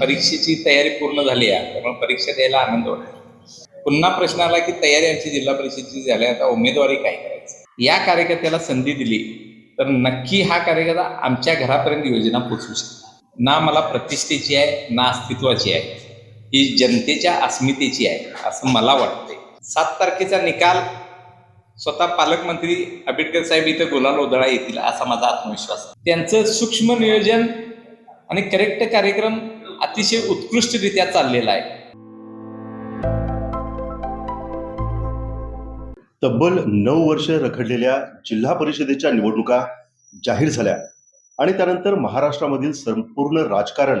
परीक्षेची तयारी पूर्ण झाली आहे. त्यामुळे परीक्षा द्यायला आनंद वाटतो पुन्हा प्रश्न आला की तयारी आमची जिल्हा परिषदेची झाली आता उमेदवारी काय करायचं? या कार्यकर्त्याला संधी दिली तर नक्की हा कार्यकर्ता आमच्या घरापर्यंत योजना पोचवू शकतो ना मला प्रतिष्ठेची आहे ना अस्तित्वाची आहे. ही जनतेच्या अस्मितेची आहे असं मला वाटते सात तारखेचा निकाल स्वतः पालकमंत्री आंबेडकर साहेब इथं गुलाल उधळा येतील असा माझा आत्मविश्वास त्यांचं सूक्ष्म नियोजन आणि करेक्ट कार्यक्रम अतिशय उत्कृष्टरित्या चाललेला आहे. तब्बल नऊ वर्ष रखडलेल्या जिल्हा परिषदेच्या निवडणुका जाहीर झाल्या आणि त्यानंतर महाराष्ट्रामधील संपूर्ण राजकारण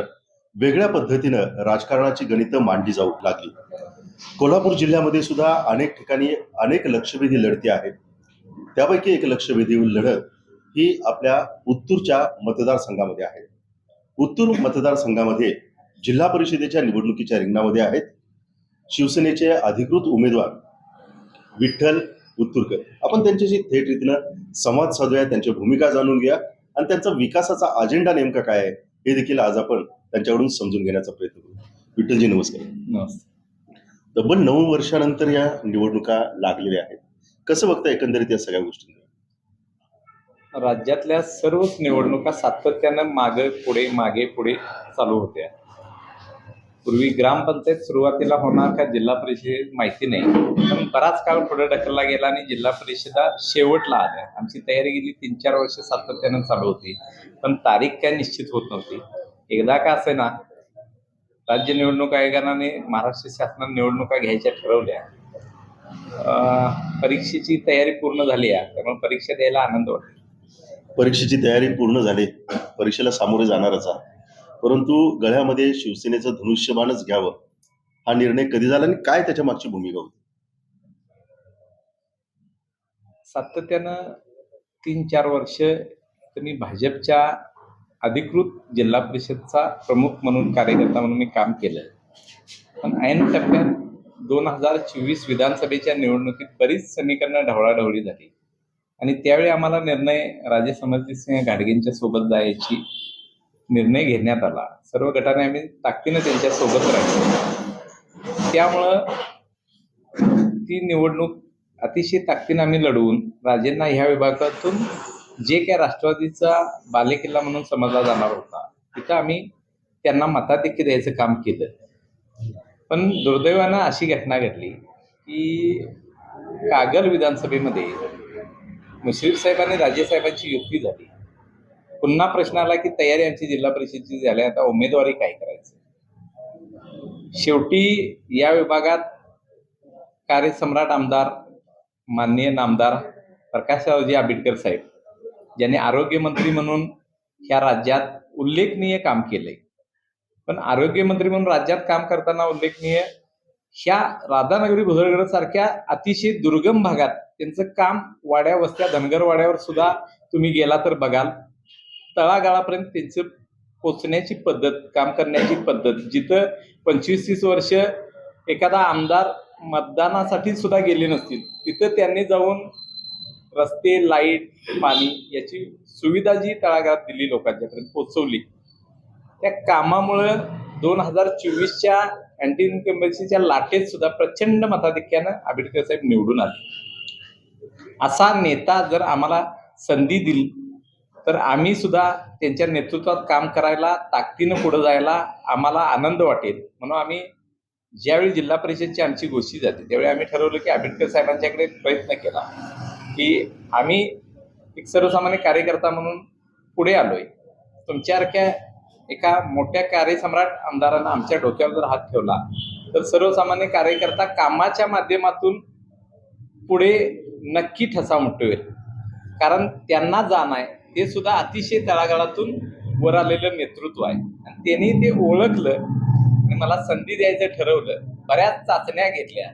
वेगळ्या पद्धतीनं राजकारणाची गणितं मांडली जाऊ लागली. कोल्हापूर जिल्ह्यामध्ये सुद्धा अनेक ठिकाणी अनेक लक्षवेधी लढती आहेत. त्यापैकी एक लक्षवेधी लढत ही आपल्या उत्तूरच्या मतदारसंघामध्ये आहे. उत्तूर मतदारसंघामध्ये जिल्हा परिषदेच्या निवडणुकीच्या रिंगणामध्ये आहेत. शिवसेनेचे अधिकृत उमेदवार विठ्ठल उत्तूरकर. आपण त्यांच्याशी थेट रीतीनं संवाद साधूया त्यांची भूमिका जाणून घ्या आणि त्यांचा विकासाचा अजेंडा नेमका काय आहे हे देखील आज आपण त्यांच्याकडून समजून घेण्याचा प्रयत्न करू. विठ्ठलजी नमस्कार. तब्बल नऊ वर्षानंतर या निवडणुका लागलेल्या आहेत. कसं बघता एकंदरीत या सगळ्या गोष्टी राज्यातल्या सर्वच निवडणुका सातत्यानं मागे पुढे मागे पुढे चालू होत्या. पूर्वी ग्रामपंचायत सुरुवातीला होणार का जिल्हा परिषद माहिती नाही. पण बराच काळ पुढे ढकलला गेला आणि जिल्हा परिषदा शेवटला आल्या. आमची तयारी गेली तीन चार वर्ष सातत्यानं चालू होती. पण तारीख काय निश्चित होत नव्हती. एकदा का असे ना राज्य निवडणूक आयोगाने महाराष्ट्र शासनाने निवडणुका घ्यायच्या ठरवल्या. परीक्षेची तयारी पूर्ण झाली आहे. त्यामुळे परीक्षा द्यायला आनंद वाटतो. परीक्षेची तयारी पूर्ण झाली परीक्षेला सामोरे जाणारच आहे परंतु गळ्यामध्ये शिवसेनेचं धनुष्यबाणच घ्यावं हा निर्णय कधी झाला आणि काय त्याच्या मागची भूमिका होती? सातत्यानं तीन चार वर्ष मी भाजपच्या अधिकृत जिल्हा परिषदचा प्रमुख म्हणून कार्यकर्ता म्हणून मी काम केलं. पण ऐन टप्प्यात दोन हजार चोवीस विधानसभेच्या निवडणुकीत बरीच समीकरणं ढवळाढवळी झाली. आणि त्यावेळी आम्हाला निर्णय राजे समरजितसिंह गाडगेंच्या सोबत जायची निर्णय घेण्यात आला. सर्व गटाने आम्ही ताकदीनं त्यांच्यासोबत राहिलो. त्यामुळं ती निवडणूक अतिशय ताकदीनं आम्ही लढवून राजेंना ह्या विभागातून जे काय राष्ट्रवादीचा बालेकिल्ला म्हणून समजला जाणार होता तिथं आम्ही त्यांना मताधिक्य द्यायचं काम केलं. पण दुर्दैवानं अशी घटना घडली की कागल विधानसभेमध्ये मुश्रीफ साहेबांनी राजेसाहेबांची युक्ती झाली. पुन्हा प्रश्न आला की तयारी आमची जिल्हा परिषदची झाली आता उमेदवारी काय करायचं? शेवटी या विभागात कार्यसम्राट आमदार माननीय नामदार प्रकाशरावजी आंबेडकर साहेब ज्यांनी आरोग्यमंत्री म्हणून ह्या राज्यात उल्लेखनीय काम केलंय पण आरोग्यमंत्री म्हणून राज्यात काम करताना उल्लेखनीय ह्या राधानगरी भुजरगड सारख्या अतिशय दुर्गम भागात त्यांचं काम वाड्या वस्त्या धनगर वाड्यावर सुद्धा तुम्ही गेला तर बघाल. तळागाळापर्यंत त्यांचं पोचण्याची पद्धत काम करण्याची पद्धत जिथं पंचवीस तीस वर्ष एखादा आमदार मतदानासाठी सुद्धा गेले नसतील तिथं त्यांनी जाऊन रस्ते लाइट पाणी याची सुविधा जी तळागाळात दिली लोकांच्यापर्यंत पोचवली. त्या कामामुळं दोन हजार चोवीसच्या अँटी इन्कम्बन्सीच्या लाटेत सुद्धा प्रचंड मताधिक्यानं आंबेडकर साहेब निवडून आले. असा नेता जर आम्हाला संधी दिली तर आम्ही सुद्धा त्यांच्या नेतृत्वात काम करायला ताकदीनं पुढे जायला आम्हाला आनंद वाटेल. म्हणून आम्ही ज्यावेळी जिल्हा परिषदची आमची गोष्टी जाते त्यावेळी आम्ही ठरवलं की आंबेडकर साहेबांच्याकडे प्रयत्न केला की आम्ही एक सर्वसामान्य कार्यकर्ता म्हणून पुढे आलोय. तुमच्यासारख्या एका मोठ्या कार्यसम्राट आमदारानं आमच्या डोक्यावर जर हात ठेवला तर सर्वसामान्य कार्यकर्ता कामाच्या माध्यमातून पुढे नक्की ठसा उमटवेल कारण त्यांना जाण आहे. ते सुद्धा अतिशय तळागाळातून वर आलेलं नेतृत्व आहे. आणि त्यांनी ते ओळखलं आणि मला संधी द्यायचं ठरवलं. बऱ्याच चाचण्या घेतल्या.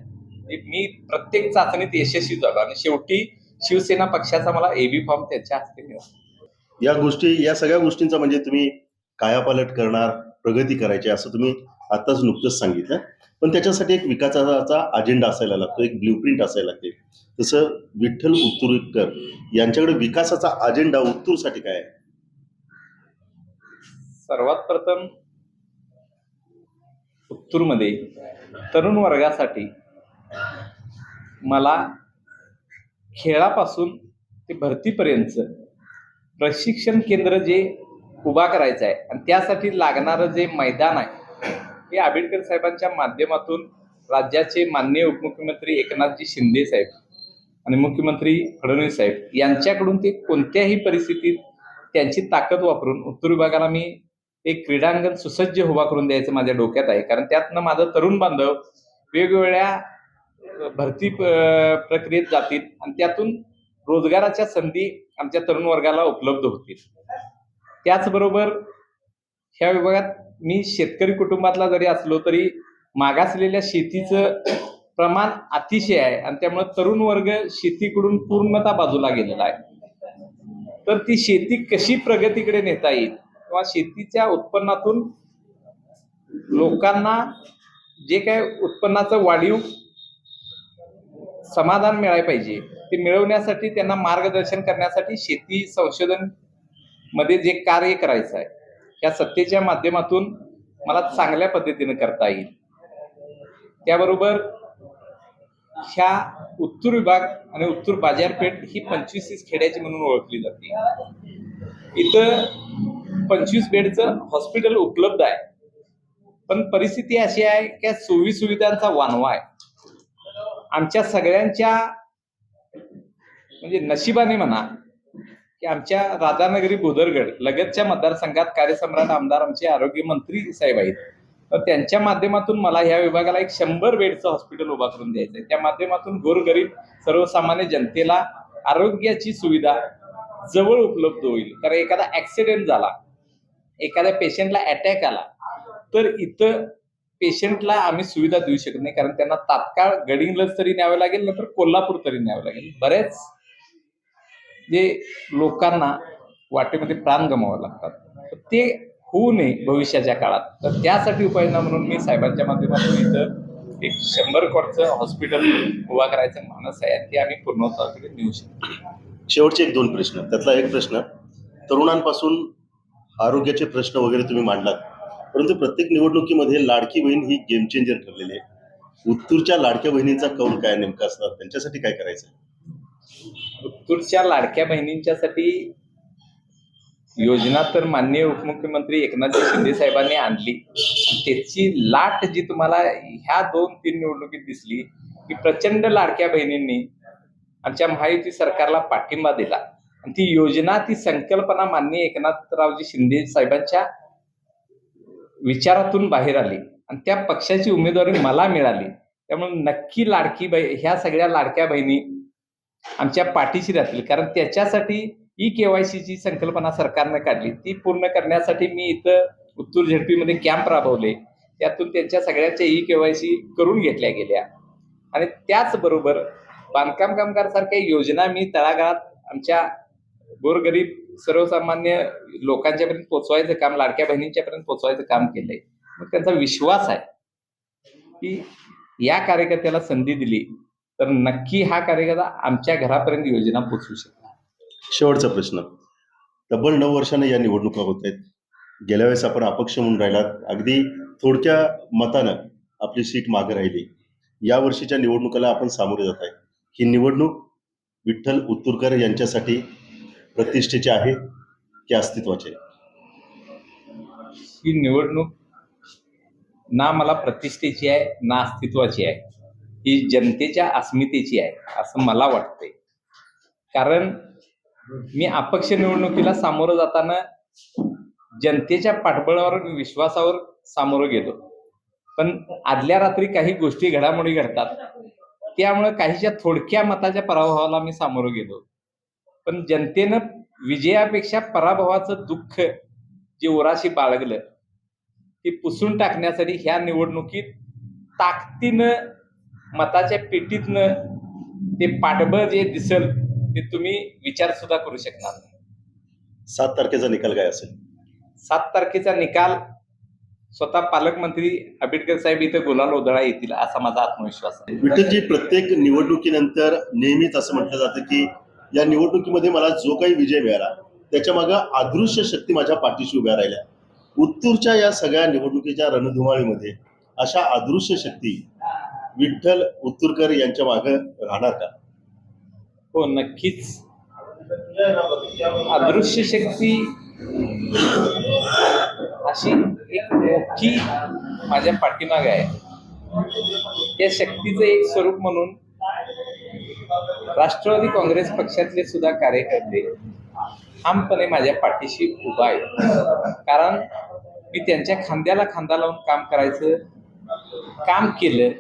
मी प्रत्येक चाचणीत यशस्वी झालो. आणि शेवटी शिवसेना पक्षाचा मला एबी फॉर्म त्याच्या हस्ते मिळाला. या गोष्टी या सगळ्या गोष्टींचा म्हणजे तुम्ही कायापालट करणार प्रगती करायची असं तुम्ही आताच नुकतंच सांगितलं. पण त्याच्यासाठी एक विकासाचा अजेंडा असायला लागतो एक ब्ल्यूप्रिंट असायला लागते. तसं विठ्ठल उत्तुरकर यांच्याकडे विकासाचा अजेंडा उत्तूरसाठी काय आहे? सर्वात प्रथम उत्तूरमध्ये तरुण वर्गासाठी मला खेळापासून ते भरतीपर्यंतचं प्रशिक्षण केंद्र जे उभा करायचं आहे आणि त्यासाठी लागणारं जे मैदान आहे हे आंबेडकर साहेबांच्या माध्यमातून राज्याचे माननीय उपमुख्यमंत्री एकनाथजी शिंदे साहेब आणि मुख्यमंत्री फडणवीस साहेब यांच्याकडून ते कोणत्याही परिस्थितीत त्यांची ताकद वापरून उत्तर विभागाला मी एक क्रीडांगण सुसज्ज उभा करून द्यायचं माझ्या डोक्यात आहे. कारण त्यातनं माझं तरुण बांधव वेगवेगळ्या भरती प्रक्रियेत जातील आणि त्यातून रोजगाराच्या संधी आमच्या तरुण वर्गाला उपलब्ध होतील. त्याचबरोबर ह्या विभागात मी शेतकरी कुटुंबातला जरी असलो तरी मागासलेल्या शेतीचं प्रमाण अतिशय आहे आणि त्यामुळे तरुण वर्ग शेतीकडून पूर्णतः बाजूला गेलेला आहे. तर ती शेती कशी प्रगतीकडे नेता येईल किंवा शेतीच्या उत्पन्नातून लोकांना जे काय उत्पन्नाचं वाढीव समाधान मिळायला पाहिजे ते मिळवण्यासाठी त्यांना मार्गदर्शन करण्यासाठी शेती संशोधनमध्ये जे कार्य करायचं आहे या सत्तेच्या माध्यमातून मला चांगल्या पद्धतीने करता येईल. त्याबरोबर ह्या उत्तर विभाग आणि उत्तर बाजारपेठ ही पंचवीस खेड्याची म्हणून ओळखली जाते. इथं पंचवीस बेडचं हॉस्पिटल उपलब्ध आहे. पण परिस्थिती अशी आहे की सोयी सुविधांचा वानवा आहे. आमच्या सगळ्यांच्या म्हणजे नशिबाने म्हणा की आमच्या राधानगरी बोदरगड लगतच्या मतदारसंघात कार्यसम्राट आमदार आमचे आरोग्य मंत्री साहेब आहेत. तर त्यांच्या माध्यमातून मला ह्या विभागाला एक शंभर बेडचं हॉस्पिटल उभा करून द्यायचं आहे. त्या माध्यमातून गोरगरीब सर्वसामान्य जनतेला आरोग्याची सुविधा जवळ उपलब्ध होईल. कारण एखादा ऍक्सिडेंट झाला एखाद्या पेशंटला अटॅक आला तर इथं पेशंटला आम्ही सुविधा देऊ शकत नाही. कारण त्यांना तात्काळ गडिंग्लज तरी न्यावं लागेल नंतर कोल्हापूर तरी न्यावं लागेल. बरेच जे लोकांना वाटेमध्ये प्राण गमावं लागतात. ते होऊ नये भविष्याच्या काळात. तर त्यासाठी उपाययोजना म्हणून मी साहेबांच्या माध्यमातून इथं एक शंभर कोटचं हॉस्पिटल उभा करायचं मानस आहे. ते आम्ही पूर्णत्वाकडे नेऊ शकतो. शेवटचे एक दोन प्रश्न. त्यातला एक प्रश्न तरुणांपासून आरोग्याचे प्रश्न वगैरे तुम्ही मांडलात. परंतु प्रत्येक निवडणुकीमध्ये लाडकी बहीण ही गेम चेंजर ठरलेली आहे. उत्तूरच्या लाडक्या बहिणींचा कौल काय? नेमका असणार? त्यांच्यासाठी काय करायचं? उत्तूरच्या लाडक्या बहिणींच्यासाठी योजना तर माननीय उपमुख्यमंत्री एकनाथजी शिंदे साहेबांनी आणली. त्याची लाट जी तुम्हाला ह्या दोन तीन निवडणुकीत दिसली की प्रचंड लाडक्या बहिणींनी आमच्या महायुती सरकारला पाठिंबा दिला. आणि ती योजना ती संकल्पना माननीय एकनाथरावजी शिंदे साहेबांच्या विचारातून बाहेर आली आणि त्या पक्षाची उमेदवारी मला मिळाली. त्यामुळे नक्की लाडकी बाई ह्या सगळ्या लाडक्या बहिणी आमच्या पाठीशी राहतील. कारण त्याच्यासाठी ई केवायसीची संकल्पना सरकारनं काढली. ती पूर्ण करण्यासाठी मी इथं उत्तूर झेडपीमध्ये कॅम्प राबवले. त्यातून त्यांच्या सगळ्यांच्या ई केवायसी करून घेतल्या गेल्या. आणि त्याचबरोबर बांधकाम कामगारसारख्या योजना मी तळागाळात आमच्या गोरगरीब सर्वसामान्य लोकांच्यापर्यंत पोचवायचं काम लाडक्या बहिणींच्यापर्यंत पोचवायचं काम केलंय. मग त्यांचा विश्वास आहे की या कार्यकर्त्याला संधी दिली. तर नक्की हा कार्यकर्ता आमच्या घरापर्यंत योजना पोचवू शकतो शेवटचा प्रश्न. तब्बल नऊ वर्षाने या निवडणुका होत आहेत. गेल्या वेळेस आपण अपक्ष म्हणून राहिलात. अगदी थोडक्या मतानं आपली सीट मागे राहिली. या वर्षीच्या निवडणुकाला आपण सामोरे जात आहे. ही निवडणूक विठ्ठल उत्तूरकर यांच्यासाठी प्रतिष्ठेची आहे की अस्तित्वाची? ही निवडणूक ना मला प्रतिष्ठेची आहे ना अस्तित्वाची आहे. ही जनतेच्या अस्मितेची आहे असं मला वाटतंय. कारण मी अपक्ष निवडणुकीला सामोरं जाताना जनतेच्या पाठबळावर विश्वासावर सामोरं गेलो. पण आदल्या रात्री काही गोष्टी घडामोडी घडतात. त्यामुळं काहीच्या थोडक्या मताच्या पराभवाला मी सामोरं गेलो. पण जनतेनं विजयापेक्षा पराभवाचं दुःख जे उराशी बाळगलं ते पुसून टाकण्यासाठी ह्या निवडणुकीत ताकदीनं मताच्या पेटीतनं ते पाठबळ जे दिसल ते तुम्ही विचार सुद्धा करू शकणार नाही. सात तारखेचा निकाल काय असेल? सात तारखेचा निकाल स्वतः पालकमंत्री आंबेडकर साहेब इथं गुलाल उधळा येतील असा माझा आत्मविश्वास आहे. विठ्ठलजी प्रत्येक निवडणुकीनंतर नेहमीच असं म्हटलं जातं की या निवडणुकीमध्ये मला जो काही विजय मिळाला त्याच्या मागं अदृश्य शक्ती माझ्या पाठीशी उभ्या राहिल्या. उत्तूरच्या या सगळ्या निवडणुकीच्या रणधुमाळीमध्ये अशा अदृश्य शक्ती विठ्ठल उत्तुरकर यांच्या मागे राहणार का? हो नक्कीच. अदृश्य शक्ती अशी एक मोठी माझ्या पाठीमागे आहे. त्या शक्तीचं एक स्वरूप म्हणून राष्ट्रवादी काँग्रेस पक्षातले सुद्धा कार्यकर्ते ठामपणे माझ्या पाठीशी उभा आहे कारण मी त्यांच्या खांद्याला खांदा लावून काम करायचं काम केलं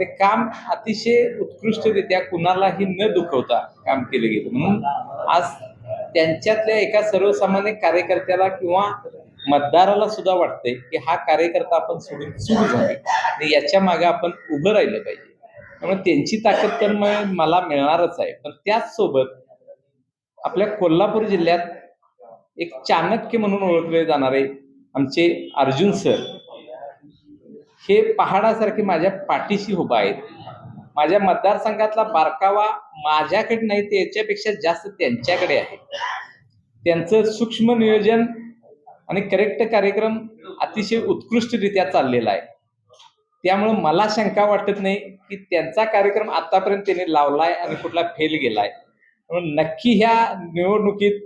ते काम अतिशय उत्कृष्टरित्या कुणालाही न दुखवता काम केलं गेलं. म्हणून आज त्यांच्यातल्या एका सर्वसामान्य कार्यकर्त्याला किंवा मतदाराला सुद्धा वाटतंय की हा कार्यकर्ता आपण सोडून सुरू झाले. आणि याच्या मागे आपण उभं राहिलं पाहिजे. त्यामुळे त्यांची ताकद तर मला मिळणारच आहे. पण त्याच सोबत आपल्या कोल्हापूर जिल्ह्यात एक चाणक्य म्हणून ओळखले जाणारे आमचे अर्जुन सर हे पहाडासारखे माझ्या पाठीशी उभा आहेत. माझ्या मतदारसंघातला बारकावा माझ्याकडे नाही ते याच्यापेक्षा जास्त त्यांच्याकडे आहे. त्यांचं सूक्ष्म नियोजन आणि करेक्ट कार्यक्रम अतिशय उत्कृष्टरित्या चाललेला आहे. त्यामुळं मला शंका वाटत नाही की त्यांचा कार्यक्रम आतापर्यंत त्यांनी लावलाय आणि कुठला फेल गेलाय म्हणून नक्की ह्या निवडणुकीत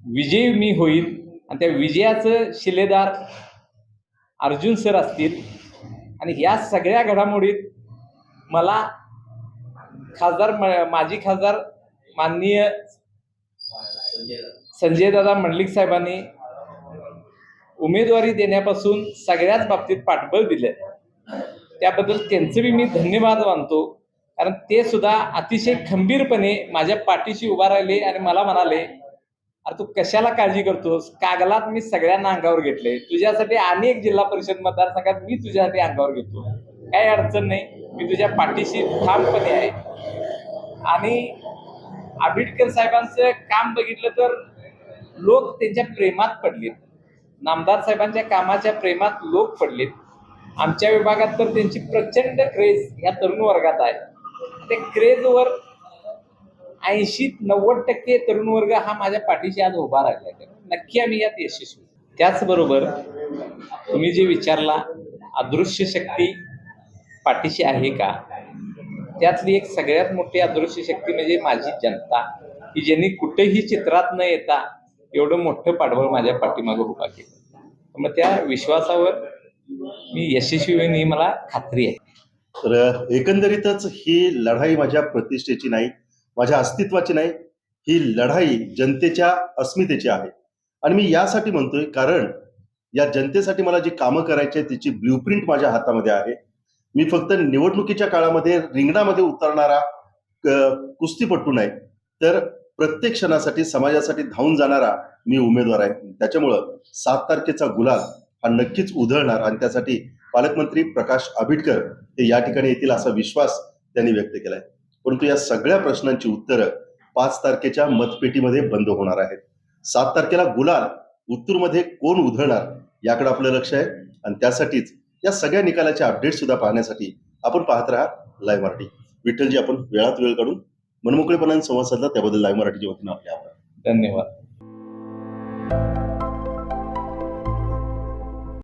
विजयी मी होईल आणि त्या विजयाचं शिलेदार अर्जुन सर असतील आणि या सगळ्या घडामोडीत मला खासदार म- माजी खासदार माननीय संजयदादा मंडलिक साहेबांनी उमेदवारी देण्यापासून सगळ्याच बाबतीत पाठबळ दिलं त्याबद्दल त्यांचं बी मी धन्यवाद मानतो. कारण ते सुद्धा अतिशय खंबीरपणे माझ्या पाठीशी उभा राहिले आणि मला म्हणाले अरे तू कशाला काळजी करतोस? कागलात मी सगळ्यांना अंगावर घेतले. तुझ्यासाठी अनेक जिल्हा परिषद मतदारसंघात मी तुझ्यासाठी अंगावर घेतो काही अडचण नाही. मी तुझ्या पाठीशी ठामपणे आहे. आणि आंबेडकर साहेबांचं काम बघितलं तर लोक त्यांच्या प्रेमात पडलेत. नामदार साहेबांच्या कामाच्या प्रेमात लोक पडलेत. आमच्या विभागात तर त्यांची प्रचंड क्रेज या तरुण वर्गात आहे. ते क्रेजवर ऐंशी नव्वद टक्के तरुण वर्ग हा माझ्या पाठीशी आज उभा राहिला आहे नक्की आम्ही यात यशस्वी. त्याचबरोबर तुम्ही जे विचारला अदृश्य शक्ती पाठीशी आहे का? त्यातली एक सगळ्यात मोठी अदृश्य शक्ती म्हणजे माझी जनता की ज्यांनी कुठेही चित्रात न येता एवढं मोठं पाठबळ माझ्या पाठीमागं उभा केलं. मग त्या विश्वासावर मी यशस्वी होईन ही मला खात्री आहे. तर एकंदरीतच ही लढाई माझ्या प्रतिष्ठेची नाही माझ्या अस्तित्वाची नाही ही लढाई जनतेच्या अस्मितेची आहे. आणि मी यासाठी म्हणतोय कारण या जनतेसाठी मला जी कामं करायची आहे तिची ब्ल्यूप्रिंट माझ्या हातामध्ये आहे. मी फक्त निवडणुकीच्या काळामध्ये रिंगणामध्ये उतरणारा कुस्तीपटू नाही तर प्रत्येक क्षणासाठी समाजासाठी धावून जाणारा मी उमेदवार आहे. त्याच्यामुळं सात तारखेचा गुलाल हा नक्कीच उधळणार आणि त्यासाठी पालकमंत्री प्रकाश आंबेडकर हे या ठिकाणी येतील असा विश्वास त्यांनी व्यक्त केलाय. परंतु या सगळ्या प्रश्नांची उत्तरं पाच तारखेच्या मतपेटीमध्ये बंद होणार आहेत. सात तारखेला गुलाल उत्तूरमध्ये कोण उधळणार याकडे आपलं लक्ष आहे. आणि त्यासाठीच या सगळ्या निकालाचे अपडेट सुद्धा पाहण्यासाठी आपण पाहत राहा लाईव्ह मराठी. विठ्ठलजी आपण वेळात वेळ काढून मनमोकळेपणाने संवाद साधला त्याबद्दल लाईव्ह मराठीच्या वतीनं आपले आभार. धन्यवाद.